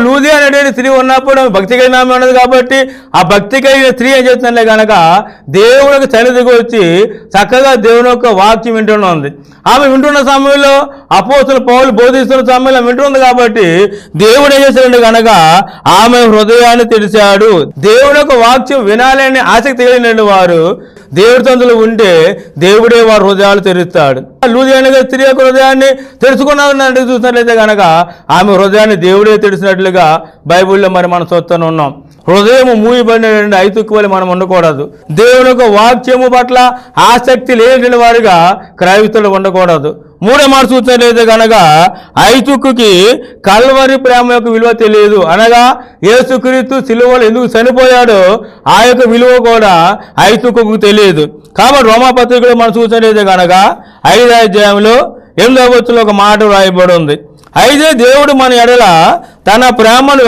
లూది అనేటువంటి స్త్రీ ఉన్నప్పుడు భక్తి కలిగిన ఆమె ఉన్నది కాబట్టి ఆ భక్తి కలిగిన స్త్రీ ఏం చేస్తుందంటే గనక దేవుడికి సన్నిధికి వచ్చి చక్కగా దేవుని యొక్క వాక్యం వింటూనే ఉంది. ఆమె వింటున్న సమయంలో అపోసులు పౌలు బోధిస్తున్న సమయంలో వింటుంది కాబట్టి దేవుడు ఏం చేశాడంటే కనుక ఆమె హృదయాన్ని తెరిచాడు. దేవుడి యొక్క వాక్యం వినాలని ఆసక్తి కలిగిన వారు దేవుడి తందులు ఉంటే దేవుడే వారి హృదయాలు తెరుస్తాడు. లూదియానిగా స్త్రీ యొక్క హృదయాన్ని తెరుచుకున్నామని చూసినట్లయితే కనుక ఆమె హృదయాన్ని దేవుడే తెరిచినట్లుగా బైబిల్లో మరి మనం చూస్తూనే ఉన్నాం. హృదయం మూయబడినటువంటి ఐతుక్కువలు మనం ఉండకూడదు. దేవుని యొక్క వాక్యము పట్ల ఆసక్తి లేని వారిగా క్రైస్తవులు ఉండకూడదు. మూడో మాట చూసినట్లయితే కనుక ఐతుక్కుకి కల్వరి ప్రేమ యొక్క విలువ తెలియదు. అనగా ఏసుక్రీస్తు సిలువలు ఎందుకు చనిపోయాడో ఆ యొక్క విలువ కూడా ఐతుక్కుకు తెలియదు. కాబట్టి రోమాపత్రికలో మనం చూసినట్లయితే కనుక ఐదు అధ్యాయంలో ఎనిమిదవ వచ్చిన ఒక మాట రాయబడి ఉంది. అయితే దేవుడు మన ఎడల తన ప్రేమను